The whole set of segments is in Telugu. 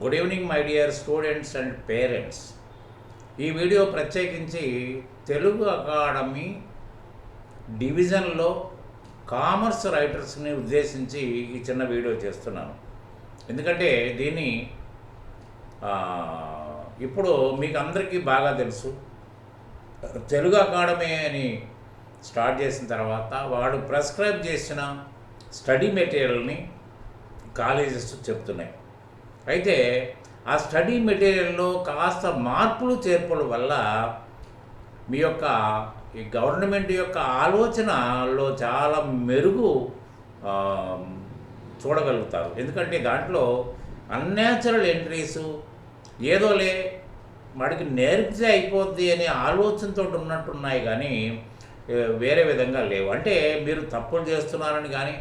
Good evening my dear students and parents ఈ వీడియో ప్రత్యేకించి తెలుగు అకాడమీ డివిజన్లో కామర్స్ రైటర్స్ని ఉద్దేశించి ఈ చిన్న వీడియో చేస్తున్నాను. ఎందుకంటే దీన్ని ఇప్పుడు మీకు అందరికీ బాగా తెలుసు. తెలుగు అకాడమీ అని స్టార్ట్ చేసిన తర్వాత వాడు ప్రెస్క్రైబ్ చేసిన స్టడీ మెటీరియల్ని కాలేజెస్ చెప్తున్నాయి. అయితే ఆ స్టడీ మెటీరియల్లో కాస్త మార్పులు చేర్పుల వల్ల మీ యొక్క ఈ గవర్నమెంట్ యొక్క ఆలోచనలో చాలా మెరుగు చూడగలుగుతారు. ఎందుకంటే దాంట్లో అన్యాచురల్ ఎంట్రీసు ఏదోలే వాడికి నేర్పితే అయిపోద్ది అనే ఆలోచనతో ఉన్నట్టున్నాయి కానీ వేరే విధంగా లేవు. అంటే మీరు తప్పులు చేస్తున్నారని కానీ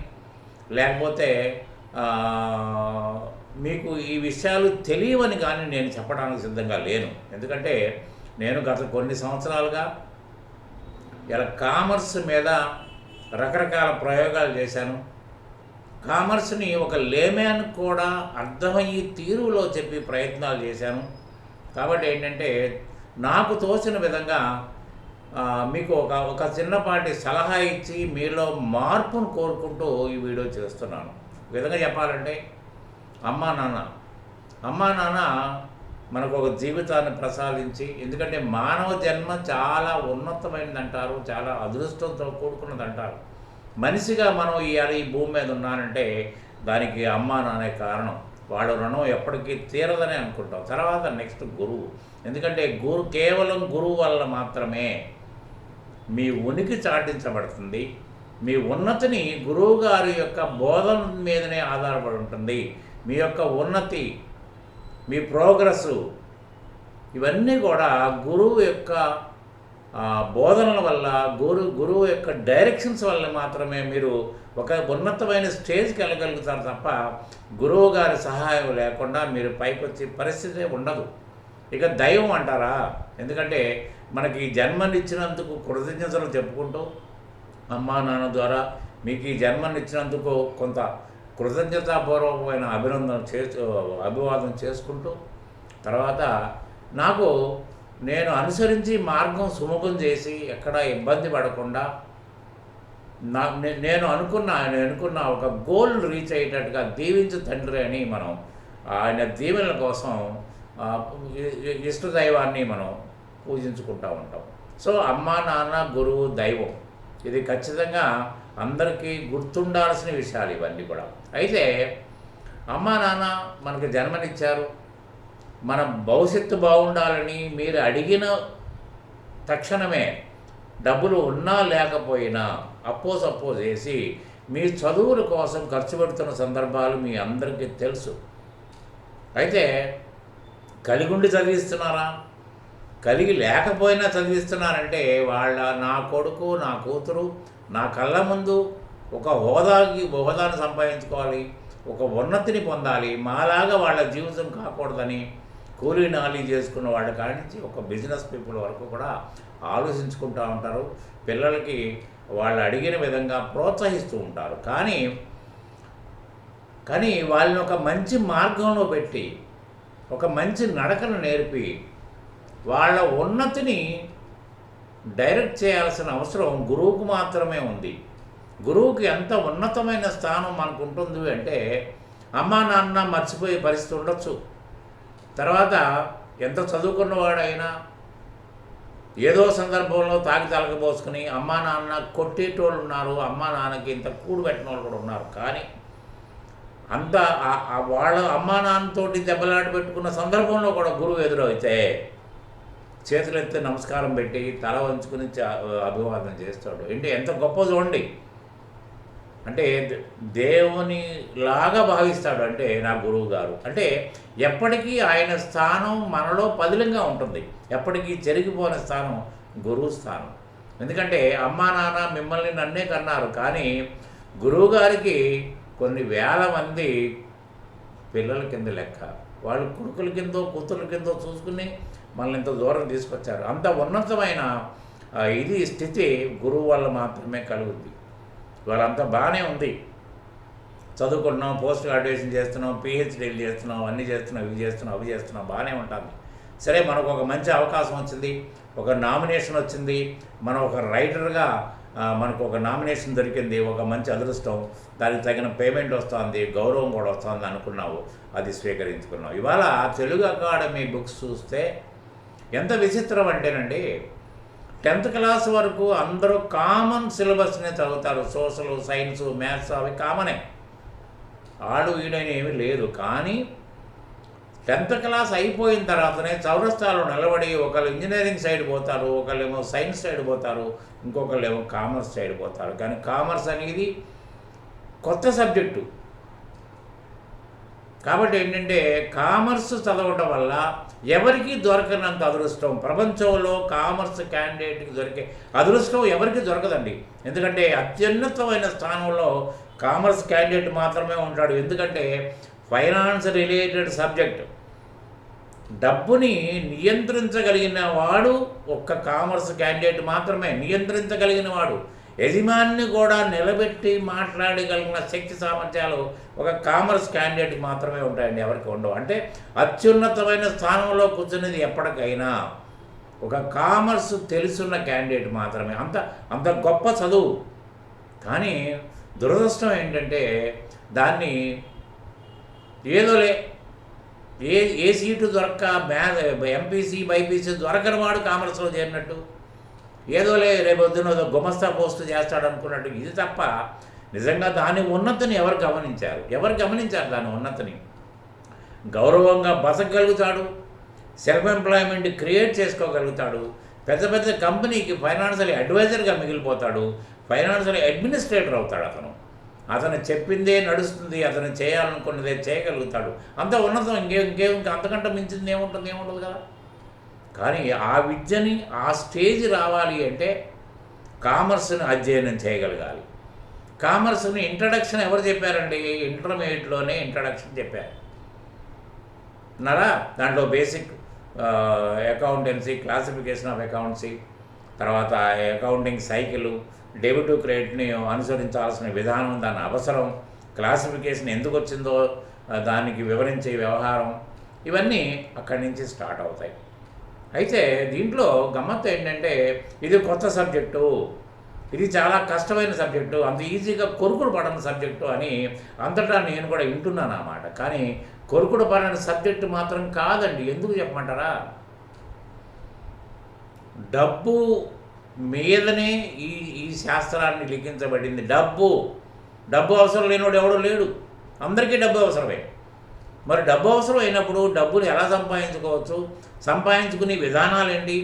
లేకపోతే మీకు ఈ విషయాలు తెలియవని కానీ నేను చెప్పడానికి సిద్ధంగా లేను. ఎందుకంటే నేను గత కొన్ని సంవత్సరాలుగా ఇలా కామర్స్ మీద రకరకాల ప్రయోగాలు చేశాను. కామర్స్ని ఒక లేమ్యాన్ కూడా అర్థమయ్యే తీరులో చెప్పి ప్రయత్నాలు చేశాను. కాబట్టి ఏంటంటే నాకు తోచిన విధంగా మీకు ఒక ఒక చిన్నపాటి సలహా ఇచ్చి మీలో మార్పును కోరుకుంటూ ఈ వీడియో చేస్తున్నాను. విధంగా చెప్పాలంటే అమ్మా నాన్న. అమ్మా నాన్న మనకు ఒక జీవితాన్ని ప్రసాదించి ఎందుకంటే మానవ జన్మ చాలా ఉన్నతమైనది అంటారు చాలా అదృష్టంతో కూడుకున్నది అంటారు మనిషిగా మనం ఇవాళ ఈ భూమి మీద ఉన్నానంటే దానికి అమ్మా నాన్నే కారణం. వాడు రుణం ఎప్పటికీ తీరదని అనుకుంటాం. తర్వాత నెక్స్ట్ గురువు. ఎందుకంటే గురు కేవలం గురువు వల్ల మాత్రమే మీ ఉనికి చాటించబడుతుంది. మీ ఉన్నతిని గురువు గారి యొక్క బోధన మీదనే ఆధారపడి ఉంటుంది. మీ యొక్క ఉన్నతి మీ ప్రోగ్రెస్సు ఇవన్నీ కూడా గురువు యొక్క బోధనల వల్ల గురు గురువు యొక్క డైరెక్షన్స్ వల్ల మాత్రమే మీరు ఒక ఉన్నతమైన స్టేజ్కి వెళ్ళగలుగుతారు తప్ప గురువు గారి సహాయం లేకుండా మీరు పైకి వచ్చే పరిస్థితి ఉండదు. ఇక దైవం అంటారా? ఎందుకంటే మనకి జన్మనిచ్చినందుకు కృతజ్ఞతలు చెప్పుకుంటూ అమ్మా నాన్న ద్వారా మీకు ఈ జన్మనిచ్చినందుకు కొంత కృతజ్ఞతాపూర్వకమైన అభినందన చే అభివాదం చేసుకుంటూ తర్వాత నాకు నేను అనుసరించి మార్గం సుముఖం చేసి ఎక్కడ ఇబ్బంది పడకుండా నా నేను అనుకున్న ఆయన అనుకున్న ఒక గోల్ రీచ్ అయ్యేటట్టుగా దీవించు తండ్రి అని మనం ఆయన దీవెనల కోసం ఇష్ట దైవాన్ని మనం పూజించుకుంటూ ఉంటాం. సో అమ్మ నాన్న గురువు దైవం ఇది ఖచ్చితంగా అందరికీ గుర్తుండాల్సిన విషయాలు ఇవన్నీ కూడా. అయితే అమ్మ నాన్న మనకు జన్మనిచ్చారు. మన భవిష్యత్తు బాగుండాలని మీరు అడిగిన తక్షణమే డబ్బులు ఉన్నా లేకపోయినా అప్పో సపోజ్ చేసి మీ చదువుల కోసం ఖర్చు పెడుతున్న సందర్భాలు మీ అందరికీ తెలుసు. అయితే కలిగుండి చదివిస్తున్నారా? కలిగి లేకపోయినా చదివిస్తున్నారంటే వాళ్ళ నా కొడుకు నా కూతురు నా కళ్ళ ముందు ఒక హోదాకి హోదాను సంపాదించుకోవాలి ఒక ఉన్నతిని పొందాలి మాలాగా వాళ్ళ జీవితం కాకూడదని కూలీ నాలీ చేసుకున్న వాళ్ళ కాడి నుంచి ఒక బిజినెస్ పీపుల్ వరకు కూడా ఆలోచించుకుంటూ ఉంటారు. పిల్లలకి వాళ్ళు అడిగిన విధంగా ప్రోత్సహిస్తూ ఉంటారు. కానీ కానీ వాళ్ళని ఒక మంచి మార్గంలో పెట్టి ఒక మంచి నడకను నేర్పి వాళ్ళ ఉన్నతిని డైరెక్ట్ చేయాల్సిన అవసరం గురువుకు మాత్రమే ఉంది. గురువుకి ఎంత ఉన్నతమైన స్థానం మనకు ఉంటుంది అంటే అమ్మా నాన్న మర్చిపోయే పరిస్థితి ఉండొచ్చు. తర్వాత ఎంత చదువుకున్నవాడైనా ఏదో సందర్భంలో తాగి తలకపోసుకుని అమ్మా నాన్న కొట్టేటోళ్ళు ఉన్నారు అమ్మా నాన్నకి ఇంత కూడు పెట్టిన వాళ్ళు కూడా ఉన్నారు. కానీ అంత వాళ్ళ అమ్మా నాన్నతోటి దెబ్బలాట పెట్టుకున్న సందర్భంలో కూడా గురువు ఎదురైతే చేతులెత్తి నమస్కారం పెట్టి తల వంచుకుని అభివాదం చేస్తాడు. ఏంటి? ఎంత గొప్ప చూడండి. అంటే దేవుని లాగా భావిస్తాడు అంటే నా గురువు గారు. అంటే ఎప్పటికీ ఆయన స్థానం మనలో పదిలంగా ఉంటుంది. ఎప్పటికీ చెరిగిపోని స్థానం గురువు స్థానం. ఎందుకంటే అమ్మా నాన్న మిమ్మల్ని నన్నే కన్నారు. కానీ గురువు గారికి కొన్ని వేల మంది పిల్లల కింద లెక్క. వాళ్ళు కొడుకుల కిందో కూతుర్ల కిందో చూసుకుని మనల్ని ఇంత దూరం తీసుకొచ్చారు. అంత ఉన్నతమైన ఇది స్థితి గురువు వల్ల మాత్రమే కలుగుద్ది. వాళ్ళంతా బాగానే ఉంది. చదువుకుంటున్నాం పోస్ట్ గ్రాడ్యుయేషన్ చేస్తున్నాం పిహెచ్డీలు చేస్తున్నాం అన్నీ చేస్తున్నాం ఇవి చేస్తున్నాం అవి చేస్తున్నాం బాగానే ఉంటుంది. సరే మనకు ఒక మంచి అవకాశం వచ్చింది ఒక నామినేషన్ వచ్చింది మనం ఒక రైటర్గా మనకు ఒక నామినేషన్ దొరికింది ఒక మంచి అదృష్టం దానికి తగిన పేమెంట్ వస్తుంది గౌరవం కూడా వస్తుంది అనుకున్నావు అది స్వీకరించుకున్నావు. ఇవాళ తెలుగు అకాడమీ బుక్స్ చూస్తే ఎంత విచిత్రం అంటేనండి టెన్త్ క్లాస్ వరకు అందరూ కామన్ సిలబస్నే చదువుతారు. సోషల్ సైన్స్ మ్యాథ్స్ అవి కామనే. ఆడు ఈడని ఏమీ లేదు. కానీ టెన్త్ క్లాస్ అయిపోయిన తర్వాతనే చౌరస్తాలో నిలబడి ఒకళ్ళు ఇంజనీరింగ్ సైడ్ పోతారు ఒకళ్ళేమో సైన్స్ సైడ్ పోతారు ఇంకొకళ్ళు ఏమో కామర్స్ సైడ్ పోతారు. కానీ కామర్స్ అనేది కొత్త సబ్జెక్టు. కాబట్టి ఏంటంటే కామర్స్ చదవటం వల్ల ఎవరికి దొరకనంత అదృష్టం. ప్రపంచంలో కామర్స్ క్యాండిడేట్కి దొరికే అదృష్టం ఎవరికి దొరకదండి. ఎందుకంటే అత్యున్నతమైన స్థానంలో కామర్స్ క్యాండిడేట్ మాత్రమే ఉంటాడు. ఎందుకంటే ఫైనాన్స్ రిలేటెడ్ సబ్జెక్ట్ డబ్బుని నియంత్రించగలిగిన వాడు ఒక్క కామర్స్ క్యాండిడేట్ మాత్రమే నియంత్రించగలిగిన వాడు. యజమాన్ని కూడా నిలబెట్టి మాట్లాడగలిగిన శక్తి సామర్థ్యాలు ఒక కామర్స్ క్యాండిడేట్కి మాత్రమే ఉంటాయండి ఎవరికి ఉండవు. అంటే అత్యున్నతమైన స్థానంలో కూర్చునేది ఎప్పటికైనా ఒక కామర్స్ తెలుసున్న క్యాండిడేట్ మాత్రమే. అంత అంత గొప్ప చదువు. కానీ దురదృష్టం ఏంటంటే దాన్ని ఏదోలే ఏ ఏ సీటు దొరక్క మ్యా ఎంపీసీ బైపీసీ దొరకని వాడు కామర్స్లో చేరినట్టు. ఏదోలే రేపు పొద్దున ఏదో గుమస్తా పోస్ట్ చేస్తాడు అనుకున్నట్టు ఇది తప్ప నిజంగా దాని ఉన్నతిని ఎవరు గమనించారు? ఎవరు గమనించారు దాని ఉన్నతిని? గౌరవంగా బతకగలుగుతాడు సెల్ఫ్ ఎంప్లాయ్మెంట్ క్రియేట్ చేసుకోగలుగుతాడు పెద్ద పెద్ద కంపెనీకి ఫైనాన్షియల్ అడ్వైజర్గా మిగిలిపోతాడు ఫైనాన్షియల్ అడ్మినిస్ట్రేటర్ అవుతాడు అతను. అతను చెప్పిందే నడుస్తుంది అతను చేయాలనుకున్నదే చేయగలుగుతాడు. అంత ఉన్నతం ఇంకే ఇంకేం ఇంకా అంతకంటే మించింది ఏముంటుంది? ఏముండదు కదా? కానీ ఆ విద్యని ఆ స్టేజ్ రావాలి అంటే కామర్స్ని అధ్యయనం చేయగలగాలి. కామర్స్ని ఇంట్రడక్షన్ ఎవరు చెప్పారండి? ఇంటర్మీడియట్లోనే ఇంట్రడక్షన్ చెప్పారు. నరా దాంట్లో basic accountancy classification of accounts తర్వాత అకౌంటింగ్ సైకిల్ డెబిట్ క్రెడిట్ని అనుసరించాల్సిన విధానం దాని అవసరం క్లాసిఫికేషన్ ఎందుకు వచ్చిందో దానికి వివరించే వ్యవహారం ఇవన్నీ అక్కడి నుంచి స్టార్ట్ అవుతాయి. అయితే దీంట్లో గమ్మత్తు ఏంటంటే ఇది కొత్త సబ్జెక్టు ఇది చాలా కష్టమైన సబ్జెక్టు అంత ఈజీగా కొరుకుడు పడని సబ్జెక్టు అని అంతటా నేను కూడా వింటున్నాను అన్నమాట. కానీ కొరుకుడు పడని సబ్జెక్టు మాత్రం కాదండి. ఎందుకు చెప్పమంటారా? డబ్బు మీదనే ఈ ఈ శాస్త్రాన్ని లిఖించబడింది. డబ్బు. డబ్బు అవసరం లేనివాడు ఎవడో లేడు. అందరికీ డబ్బు అవసరమే. మరి డబ్బు అవసరం అయినప్పుడు డబ్బులు ఎలా సంపాదించుకోవచ్చు? సంపాదించుకునే విధానాలు ఏంటి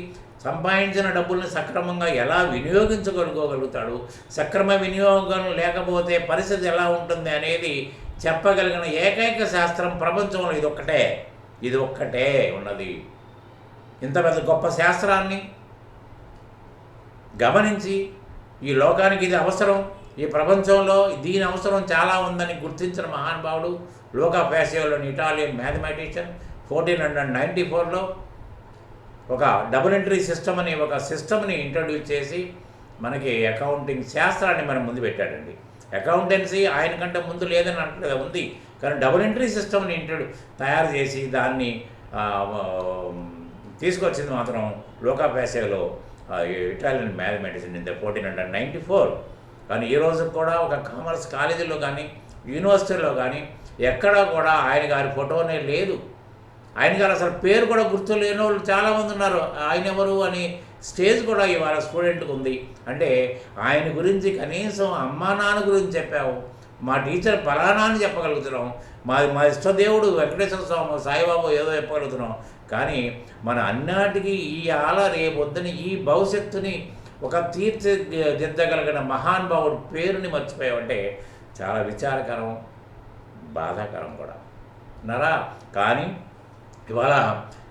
సంపాదించిన డబ్బుల్ని సక్రమంగా ఎలా వినియోగించగలుగోగలుగుతాడు? సక్రమ వినియోగం లేకపోతే పరిస్థితి ఎలా ఉంటుంది అనేది చెప్పగలిగిన ఏకైక శాస్త్రం ప్రపంచంలో ఇది ఒక్కటే. ఇది ఒక్కటే ఉన్నది. ఇంత పెద్ద గొప్ప శాస్త్రాన్ని గమనించి ఈ లోకానికి ఇది అవసరం. ఈ ప్రపంచంలో దీని అవసరం చాలా ఉందని గుర్తించిన మహానుభావుడు Luca ఫ్యాసియోలోని Italian mathematician fourteen hundred ninety ఫోర్లో ఒక డబుల్ ఎంట్రీ సిస్టమ్ అని ఒక సిస్టమ్ని ఇంట్రడ్యూస్ చేసి మనకి అకౌంటింగ్ శాస్త్రాన్ని మనం ముందు పెట్టాడండి. అకౌంటెన్సీ ఆయన కంటే ముందు లేదని అంటే ఉంది. కానీ డబుల్ ఎంట్రీ సిస్టమ్ని ఇంట్రడ్యూ తయారు చేసి దాన్ని తీసుకొచ్చింది మాత్రం Luca ప్యాసేలో Italian mathematics in the fourteen hundred ninety four కానీ ఈ రోజు కూడా ఒక కామర్స్ కాలేజీలో కానీ యూనివర్సిటీలో కానీ ఎక్కడా కూడా ఆయన గారి ఫోటోనే లేదు. ఆయన గారు అసలు పేరు కూడా గుర్తు లేని వాళ్ళు చాలామంది ఉన్నారు. ఆయన ఎవరు అని స్టేజ్ కూడా ఇవాళ స్టూడెంట్కి ఉంది. అంటే ఆయన గురించి కనీసం అమ్మా నాన్న గురించి చెప్పాము మా టీచర్ ఫలానా అని చెప్పగలుగుతున్నాం. మా మా ఇష్టదేవుడు వెంకటేశ్వర స్వామి సాయిబాబు ఏదో చెప్పగలుగుతున్నాం. కానీ మన అన్నిటికీ ఈ ఆల రేపొద్దున ఈ భవిష్యత్తుని ఒక తీర్చిదిద్దగలిగిన మహానుభావుడు పేరుని మర్చిపోయామంటే చాలా విచారకరం. బాధాకరం కూడా. నరా కానీ ఇవాళ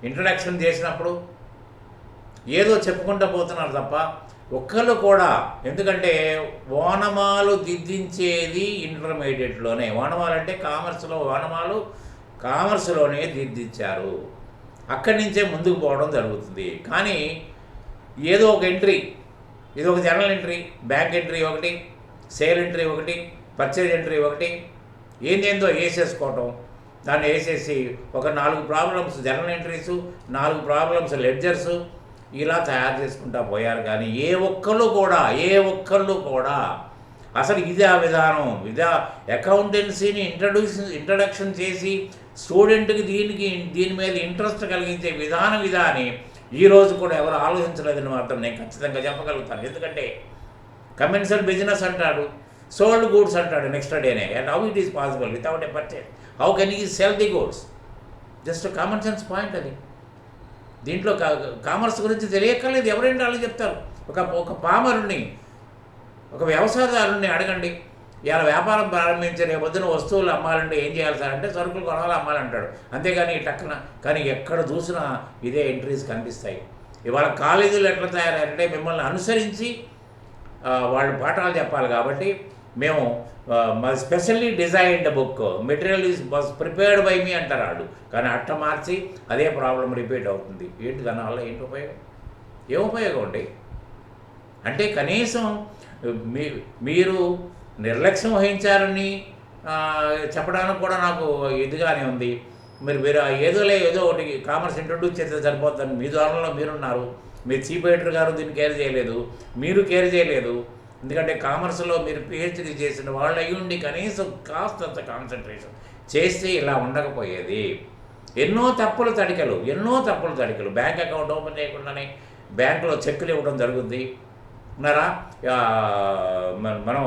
ఇంట్రడక్షన్ చేసినప్పుడు ఏదో చెప్పుకుంటూ పోతున్నారు తప్ప ఒక్కళ్ళు కూడా ఎందుకంటే ఓనమాలు దిద్దించేది ఇంటర్మీడియట్లోనే ఓనమాలు అంటే కామర్స్లో ఓనమాలు కామర్స్లోనే దిద్దించారు. అక్కడి నుంచే ముందుకు పోవడం జరుగుతుంది. కానీ ఏదో ఒక ఎంట్రీ ఇది ఒక జనరల్ ఎంట్రీ బ్యాంక్ ఎంట్రీ ఒకటి సేల్ ఎంట్రీ ఒకటి పర్చేజ్ ఎంట్రీ ఒకటి ఏందేందో వేసేసుకోవటం. దాన్ని వేసేసి ఒక నాలుగు ప్రాబ్లమ్స్ జర్నల్ ఎంట్రీసు నాలుగు ప్రాబ్లమ్స్ లెడ్జర్స్ ఇలా తయారు చేసుకుంటా పోయారు. కానీ ఏ ఒక్కళ్ళు కూడా ఏ ఒక్కళ్ళు కూడా అసలు ఇదే విధానం. ఇదే అకౌంటెన్సీని ఇంట్రడ్యూస్ ఇంట్రడక్షన్ చేసి స్టూడెంట్కి దీనికి దీని మీద ఇంట్రెస్ట్ కలిగించే విధానం ఇదా అని ఈరోజు కూడా ఎవరు ఆలోచించలేదని మాత్రం నేను ఖచ్చితంగా చెప్పగలుగుతాను. ఎందుకంటే కమర్షియల్ బిజినెస్ అంటాడు. సోల్డ్ గూడ్స్ అంటాడు నెక్స్ట్ డేనే and how it is possible without a purchase how can he sell the goods just common sense point అది. దీంట్లో కామర్స్ గురించి తెలియక్కర్లేదు. ఎవరైనా వాళ్ళు చెప్తారు. ఒక ఒక పామరుణ్ణి ఒక వ్యవసాయదారుణ్ణి అడగండి. ఇలా వ్యాపారం ప్రారంభించే రేపు పొద్దున వస్తువులు అమ్మాలంటే ఏం చేయాలి సార్ అంటే సరుకులు కొనాలి అమ్మాలంటాడు అంతేగాని టక్కున కానీ ఎక్కడ చూసినా ఇదే ఎంట్రీస్ కనిపిస్తాయి. ఇవాళ కాలేజీలు ఎట్లా తయారంటే మిమ్మల్ని అనుసరించి వాళ్ళు పాఠాలు చెప్పాలి కాబట్టి మేము మా specially designed book material is was prepared by me అంటారు వాళ్ళు కానీ అట్ట మార్చి అదే ప్రాబ్లం రిపీట్ అవుతుంది. ఏంటి దానివల్ల ఏంటి ఉపయోగం? ఏం ఉపయోగం అండి? అంటే కనీసం మీ మీరు నిర్లక్ష్యం వహించారని చెప్పడానికి కూడా నాకు ఇదిగానే ఉంది. మీరు మీరు ఏదోలే ఏదో ఒకటి కామర్స్ ఇంట్రొడ్యూస్ చేస్తే సరిపోతుంది మీ ద్వారంలో మీరున్నారు. మీ చీఫ్ ఎడిటర్ గారు దీన్ని కేర్ చేయలేదు. మీరు కేర్ చేయలేదు. ఎందుకంటే కామర్స్లో మీరు పిహెచ్డి చేసిన వాళ్ళు అయ్యుండి కనీసం కాస్తంత కాన్సన్ట్రేషన్ చేస్తే ఇలా ఉండకపోయేది. ఎన్నో తప్పులు తడికలు ఎన్నో తప్పులు తడికలు. బ్యాంక్ అకౌంట్ ఓపెన్ చేయకుండానే బ్యాంకులో చెక్కులు ఇవ్వడం జరుగుద్ది. ఉన్నారా? మనం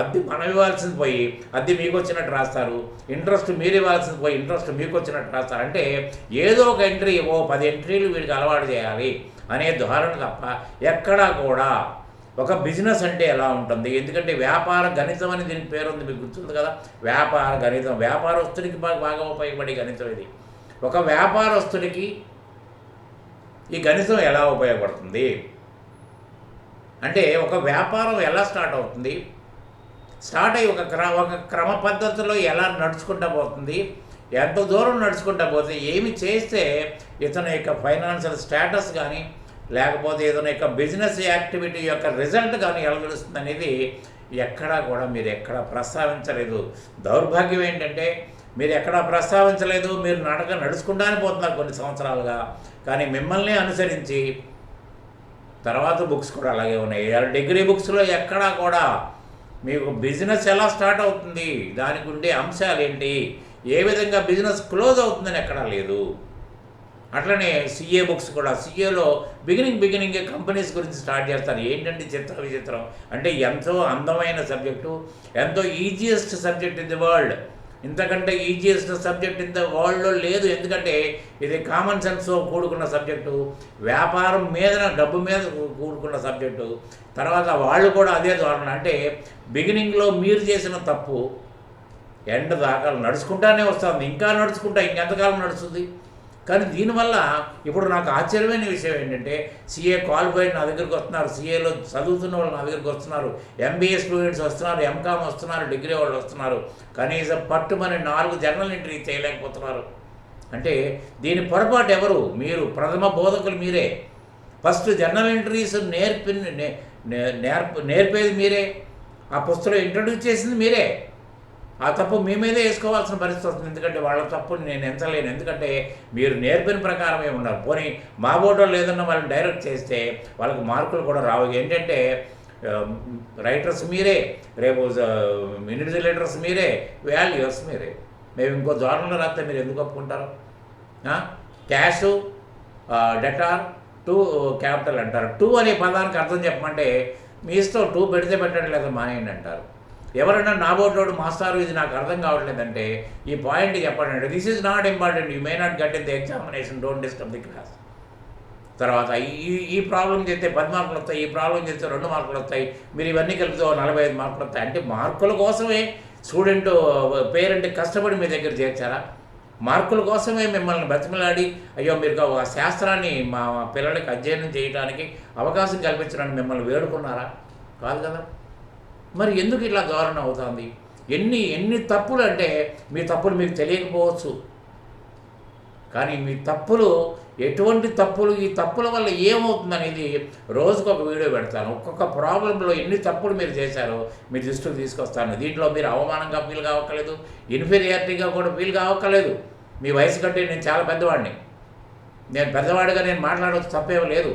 అద్దె మనం ఇవ్వాల్సింది పోయి అద్దె మీకు వచ్చినట్టు రాస్తారు. ఇంట్రెస్ట్ మీరు ఇవ్వాల్సింది పోయి ఇంట్రెస్ట్ మీకు వచ్చినట్టు రాస్తారు. అంటే ఏదో ఒక ఎంట్రీ ఓ పది ఎంట్రీలు వీడికి అలవాటు చేయాలి అనే ధోరణి తప్ప ఎక్కడా కూడా ఒక బిజినెస్ అంటే ఎలా ఉంటుంది? ఎందుకంటే వ్యాపార గణితం అని దీనికి పేరు ఉంది మీకు గుర్తుంది కదా? వ్యాపార గణితం వ్యాపారస్తుడికి బాగా బాగా ఉపయోగపడే గణితం ఇది. ఒక వ్యాపారస్తుడికి ఈ గణితం ఎలా ఉపయోగపడుతుంది? అంటే ఒక వ్యాపారం ఎలా స్టార్ట్ అవుతుంది? స్టార్ట్ అయ్యి ఒక క్ర ఒక క్రమ పద్ధతిలో ఎలా నడుచుకుంటా పోతుంది? ఎంత దూరం నడుచుకుంటా పోతే ఏమి చేస్తే ఇతని యొక్క ఫైనాన్షియల్ స్టేటస్ కానీ లేకపోతే ఏదైనా యొక్క బిజినెస్ యాక్టివిటీ యొక్క రిజల్ట్ కానీ ఎలా తెలుస్తుంది అనేది ఎక్కడా కూడా మీరు ఎక్కడా ప్రస్తావించలేదు. దౌర్భాగ్యం ఏంటంటే మీరు ఎక్కడా ప్రస్తావించలేదు మీరు నడక నడుచుకుంటానే పోతున్నారు కొన్ని సంవత్సరాలుగా. కానీ మిమ్మల్ని అనుసరించి తర్వాత బుక్స్ కూడా అలాగే ఉన్నాయి. డిగ్రీ బుక్స్లో ఎక్కడా కూడా మీకు బిజినెస్ ఎలా స్టార్ట్ అవుతుంది? దానికి ఉండే అంశాలు ఏంటి? ఏ విధంగా బిజినెస్ క్లోజ్ అవుతుందని ఎక్కడా లేదు. అట్లనే సిఏ బుక్స్ కూడా. సిఏలో బిగినింగ్ బిగినింగ్ కంపెనీస్ గురించి స్టార్ట్ చేస్తారు. ఏంటంటే చిత్ర విచిత్రం. అంటే ఎంతో అందమైన సబ్జెక్టు ఎంతో easiest subject in the world ఇంతకంటే ఈజియెస్ట్ సబ్జెక్ట్ ఇన్ ద వరల్డ్లో లేదు. ఎందుకంటే ఇది కామన్ సెన్స్తో కూడుకున్న సబ్జెక్టు వ్యాపారం మీద డబ్బు మీద కూడుకున్న సబ్జెక్టు తర్వాత వాళ్ళు కూడా అదే ధోరణ. అంటే బిగినింగ్లో మీరు చేసిన తప్పు ఎండ్ దాకా నడుచుకుంటానే వస్తుంది. ఇంకా నడుచుకుంటా ఇంకెంతకాలం నడుస్తుంది? కానీ దీనివల్ల ఇప్పుడు నాకు ఆశ్చర్యమైన విషయం ఏంటంటే సీఏ క్వాలిఫైడ్ నా దగ్గరికి వస్తున్నారు. సీఏలో చదువుతున్న వాళ్ళు నా దగ్గరికి వస్తున్నారు. ఎంబీఏ స్టూడెంట్స్ వస్తున్నారు ఎంకామ్ వస్తున్నారు డిగ్రీ వాళ్ళు వస్తున్నారు. కనీసం పట్టుమని నాలుగు జర్నల్ ఎంట్రీ చేయలేకపోతున్నారు. అంటే దీని పొరపాటు ఎవరు? మీరు ప్రథమ బోధకులు మీరే. ఫస్ట్ జర్నల్ ఎంట్రీస్ నేర్పి నే- నేర్ప నేర్పేది మీరే. ఆ పుస్తకం ఇంట్రడ్యూస్ చేసింది మీరే. ఆ తప్పు మీ మీదే వేసుకోవాల్సిన పరిస్థితి వస్తుంది. ఎందుకంటే వాళ్ళ తప్పుని నేను ఎంచలేను. ఎందుకంటే మీరు నేర్పిన ప్రకారమే ఉన్నారు. పోనీ మా బోర్డులో లేదన్న వాళ్ళని డైరెక్ట్ చేస్తే వాళ్ళకి మార్కులు కూడా రావు. ఏంటంటే రైటర్స్ మీరే రేపు ఇన్విజిలేటర్స్ మీరే వాల్యూస్ మీరే. మేము ఇంకో జోనల్లో రాస్తే మీరు ఎందుకు ఒప్పుకుంటారు? క్యాష్ డెటార్ టూ క్యాపిటల్ అంటారు. టూ అనే పదానికి అర్థం చెప్పమంటే మీ ఇష్టం టూ పెడితే పెట్టండి లేదా మానేయండి అంటారు. ఎవరైనా నా బోర్డు మాస్టారు ఇది నాకు అర్థం కావట్లేదంటే ఈ పాయింట్ చెప్పండి. This is not important you may not get in the examination don't disturb the class తర్వాత ఈ ఈ ప్రాబ్లం చేస్తే పది మార్కులు వస్తాయి ఈ ప్రాబ్లం చేస్తే రెండు మార్కులు వస్తాయి. మీరు ఇవన్నీ కలిపితే నలభై ఐదు మార్కులు వస్తాయి. అంటే మార్కుల కోసమే స్టూడెంట్ పేరెంట్ కష్టపడి మీ దగ్గర చేర్చారా? మార్కుల కోసమే మిమ్మల్ని బతిమలాడి అయ్యో మీరు ఆ శాస్త్రాన్ని మా పిల్లలకి అధ్యయనం చేయడానికి అవకాశం కల్పించడానికి మిమ్మల్ని వేడుకున్నారా? కాదు కదా. మరి ఎందుకు ఇట్లా దారుణం అవుతుంది? ఎన్ని ఎన్ని తప్పులు అంటే మీ తప్పులు మీకు తెలియకపోవచ్చు. కానీ మీ తప్పులు ఎటువంటి తప్పులు ఈ తప్పుల వల్ల ఏమవుతుందనేది రోజుకు ఒక వీడియో పెడతాను. ఒక్కొక్క ప్రాబ్లంలో ఎన్ని తప్పులు మీరు చేశారో మీ దృష్టికి తీసుకొస్తాను. దీంట్లో మీరు అవమానంగా ఫీల్ కావక్కలేదు ఇన్ఫీరియారిటీగా కూడా ఫీల్ కావక్కలేదు మీ వయసు కంటే నేను చాలా పెద్దవాడిని. నేను పెద్దవాడిగా నేను మాట్లాడవచ్చు తప్పేం లేదు.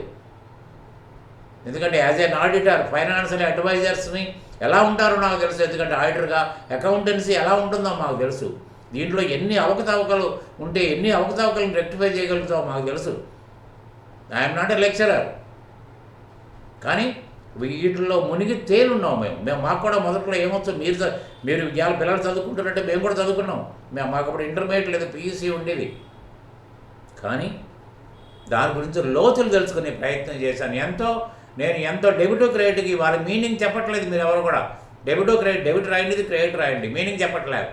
ఎందుకంటే యాజ్ ఎన్ ఆడిటర్ ఫైనాన్షియల్ అడ్వైజర్స్ని ఎలా ఉంటారో నాకు తెలుసు ఎందుకంటే ఆడిటర్గా అకౌంటెన్సీ ఎలా ఉంటుందో మాకు తెలుసు. దీంట్లో ఎన్ని అవకతవకలు ఉంటే ఎన్ని అవకతవకలను రెక్టిఫై చేయగలుగుతామో మాకు తెలుసు. I'm not a lecturer. కానీ వీటిల్లో మునిగి తేలున్నాం మేము. మేము మాకు కూడా మొదట్లో ఏమొచ్చు? మీరు మీరు ఇవాళ పిల్లలు చదువుకుంటున్నట్టే మేము కూడా చదువుకున్నాం. మేము మాకు అప్పుడు ఇంటర్మీడియట్ లేదా పీయూసీ ఉండేది. కానీ దాని గురించి లోతులు తెలుసుకునే ప్రయత్నం చేశాను. ఎంతో నేను ఎంతో డెబిటో క్రెడిట్కి వాళ్ళ మీనింగ్ చెప్పట్లేదు మీరు ఎవరు కూడా. డెబిటో క్రెడిట్ డెబిట్ రాయండి క్రెడిట్ రాయండి. మీనింగ్ చెప్పట్లేదు.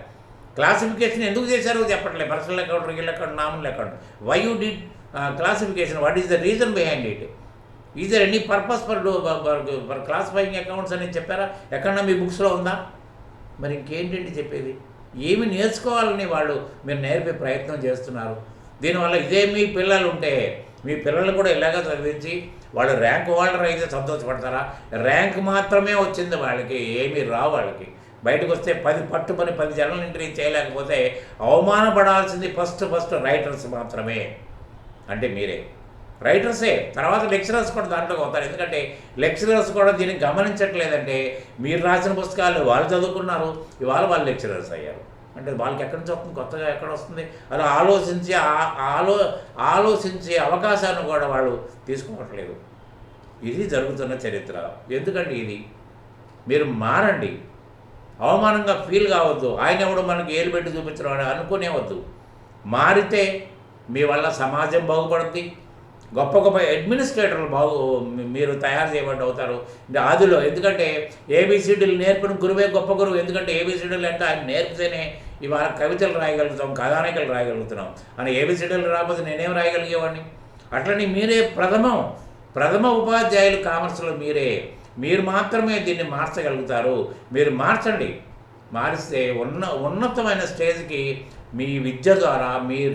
క్లాసిఫికేషన్ ఎందుకు చేశారో చెప్పట్లేదు. Personal account real account nominal account. Why you did classification what is the reason behind it is there any purpose for for classifying accounts అని చెప్పారా? ఎక్కడన్నా మీ బుక్స్లో ఉందా? మరి ఇంకేంటండి చెప్పేది? ఏమి నేర్చుకోవాలని వాళ్ళు మీరు నేర్పే ప్రయత్నం చేస్తున్నారు. దీనివల్ల ఇదే మీ పిల్లలు ఉంటే మీ పిల్లలు కూడా ఇలాగ చదివించి వాళ్ళు ర్యాంక్ హోల్డర్ అయితే సంతోషపడతారా? ర్యాంక్ మాత్రమే వచ్చింది వాళ్ళకి ఏమీ రావు వాళ్ళకి. బయటకు వస్తే పది పట్టుమని పది జనరల్ ఎంట్రీ చేయలేకపోతే అవమానపడాల్సింది ఫస్ట్ ఫస్ట్ రైటర్స్ మాత్రమే. అంటే మీరే. రైటర్సే తర్వాత లెక్చరర్స్ కూడా దాంట్లోకి అవుతారు ఎందుకంటే లెక్చరర్స్ కూడా దీన్ని గమనించట్లేదంటే మీరు రాసిన పుస్తకాలు వాళ్ళు చదువుకున్నారు ఇవాళ వాళ్ళు లెక్చరర్స్ అయ్యారు. అంటే వాళ్ళకి ఎక్కడి నుంచి వస్తుంది? కొత్తగా ఎక్కడ వస్తుంది? అలా ఆలోచించి ఆలో ఆలోచించే అవకాశాన్ని కూడా వాళ్ళు తీసుకోవట్లేదు. ఇది జరుగుతున్న చరిత్ర. ఎందుకండి ఇది? మీరు మారండి. అవమానంగా ఫీల్ కావద్దు. ఆయన ఎవడు మనకి ఏలు పెట్టి చూపించడం అని అనుకునేవద్దు. మారితే మీ వల్ల సమాజం బాగుపడుతుంది గొప్ప గొప్ప అడ్మినిస్ట్రేటర్లు బాగు మీరు తయారు చేయబడి అవుతారు. ఆదిలో ఎందుకంటే ఏబిసిడీలు నేర్పిన గురువే గొప్ప గురువు. ఎందుకంటే ఏబిసిడీలు అంటే ఆయన నేర్పితేనే ఇవాళ కవితలు రాయగలుగుతాం కథానికలు రాయగలుగుతున్నాం. అని ఏబిసిడీలు రాకపోతే నేనేం రాయగలిగేవాడిని? అట్లని మీరే ప్రథమం. ప్రథమ ఉపాధ్యాయులు కామర్స్లో మీరే. మీరు మాత్రమే దీన్ని మార్చగలుగుతారు. మీరు మార్చండి. మారిస్తే ఉన్న ఉన్నతమైన స్టేజ్కి మీ విద్య ద్వారా మీ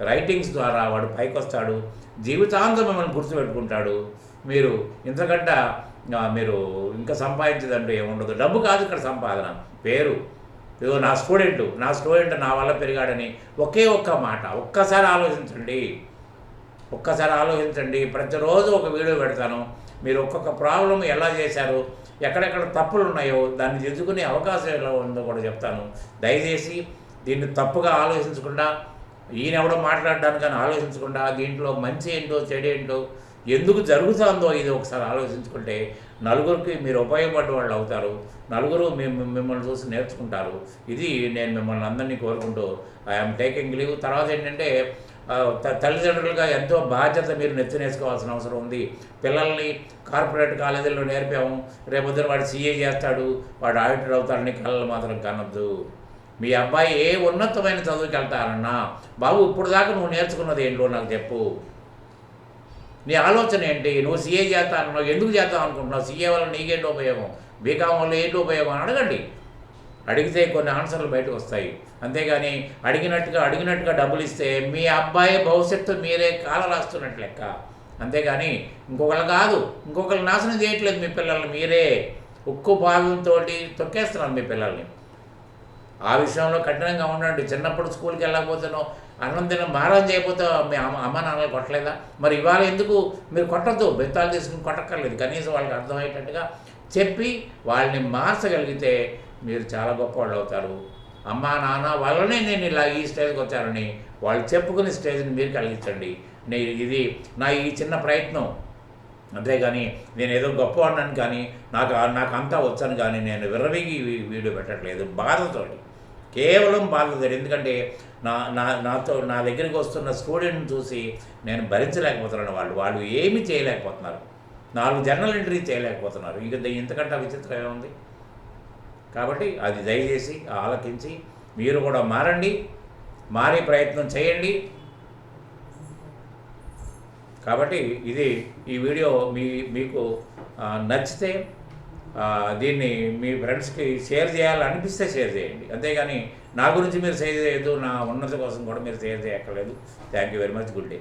రైటింగ్స్ ద్వారా వాడు పైకి వస్తాడు జీవితాంతం మిమ్మల్ని గుర్తుపెట్టుకుంటాడు. మీరు ఇంతకంట మీరు ఇంకా సంపాదించదంటూ ఏముండదు. డబ్బు కాదు ఇక్కడ సంపాదన. పేరు. ఏదో నా స్టూడెంట్. నా స్టూడెంట్ నా వల్ల పెరిగాడని ఒకే ఒక్క మాట. ఒక్కసారి ఆలోచించండి. ఒక్కసారి ఆలోచించండి. ప్రతిరోజు ఒక వీడియో పెడతాను. మీరు ఒక్కొక్క ప్రాబ్లం ఎలా చేశారు ఎక్కడెక్కడ తప్పులు ఉన్నాయో దాన్ని దిద్దుకునే అవకాశం ఎలా ఉందో కూడా చెప్తాను. దయచేసి దీన్ని తప్పుగా ఆలోచించకుండా ఈయన ఎవడో మాట్లాడడానికి కానీ ఆలోచించకుండా దీంట్లో మంచి ఏంటో చెడు ఏంటో ఎందుకు జరుగుతుందో ఇది ఒకసారి ఆలోచించుకుంటే నలుగురికి మీరు ఉపయోగపడే వాళ్ళు అవుతారు. నలుగురు మిమ్- మిమ్మల్ని చూసి నేర్చుకుంటారు. ఇది నేను మిమ్మల్ని అందరినీ కోరుకుంటూ ఐఎమ్ టేకింగ్ లీవ్ తర్వాత ఏంటంటే త- తల్లిదండ్రులుగా ఎంతో బాధ్యత మీరు నెత్తినేసుకోవాల్సిన అవసరం ఉంది. పిల్లల్ని కార్పొరేట్ కాలేజీల్లో నేర్పాము. రేపొద్దున వాడు సీఏ చేస్తాడు. వాడు ఆడిటర్ అవుతాడని కళలు మాత్రం కనొద్దు. మీ అబ్బాయి ఏ ఉన్నతమైన చదువుకి వెళ్తారన్నా బాబు ఇప్పుడు దాకా నువ్వు నేర్చుకున్నది ఏంటో నాకు చెప్పు. నీ ఆలోచన ఏంటి? నువ్వు సీఏ చేస్తా అన్నావు ఎందుకు చేద్దాం అనుకుంటున్నావు? సీఏ వల్ల నీకేంటి ఉపయోగం? బీకామ్ వల్ల ఏంటి ఉపయోగం అని అడగండి. అడిగితే కొన్ని ఆన్సర్లు బయటకు వస్తాయి. అంతేగాని అడిగినట్టుగా అడిగినట్టుగా డబ్బులు ఇస్తే మీ అబ్బాయి భవిష్యత్తు మీరే కాల రాస్తున్నట్టు లెక్క. అంతేగాని ఇంకొకళ్ళు కాదు ఇంకొకళ్ళు నాశనం చేయట్లేదు మీ పిల్లల్ని మీరే. ఉక్కు భాగంతో తొక్కేస్తున్నారు మీ పిల్లల్ని. ఆ విషయంలో కఠినంగా ఉండండి. చిన్నప్పుడు స్కూల్కి వెళ్ళకపోతేనో అన్నం తిన మారం చేయకపోతే మీ అమ్మ అమ్మ నాన్నలు కొట్టలేదా? మరి ఇవాళ ఎందుకు మీరు కొట్టద్దు? బెత్తాలు తీసుకుని కొట్టక్కర్లేదు. కనీసం వాళ్ళకి అర్థమయ్యేటట్టుగా చెప్పి వాళ్ళని మార్చగలిగితే మీరు చాలా గొప్పవాళ్ళు అవుతారు. అమ్మా నాన్న వల్లనే నేను ఇలా ఈ స్టేజ్కి వచ్చానని వాళ్ళు చెప్పుకునే స్టేజ్ని మీరు కలిగించండి. నేను ఇది నా ఈ చిన్న ప్రయత్నం. అంతేగాని నేను ఏదో గొప్ప అన్నాను కానీ నాకు నాకు అంతా వచ్చాను కానీ నేను విర్రవీగి వీడియో పెట్టట్లేదు. బాధతోటి. కేవలం బాధతో ఎందుకంటే నా నా నాతో నా దగ్గరికి వస్తున్న స్టూడెంట్ని చూసి నేను భరించలేకపోతున్నాను వాళ్ళు. వాళ్ళు ఏమీ చేయలేకపోతున్నారు. నాలుగు జర్నల్ ఎంట్రీ చేయలేకపోతున్నారు. ఇక ఇంతకంటే విచిత్రం ఏముంది? కాబట్టి అది దయచేసి ఆలకించి మీరు కూడా మారండి. మారే ప్రయత్నం చేయండి. కాబట్టి ఇది ఈ వీడియో మీ మీకు నచ్చితే దీన్ని మీ ఫ్రెండ్స్కి షేర్ చేయాలనిపిస్తే షేర్ చేయండి. అంతేగాని నా గురించి మీరు షేర్ చేయొద్దు నా ఉన్నతి కోసం కూడా మీరు షేర్ చేయక్కర్లేదు. Thank you very much. Good day.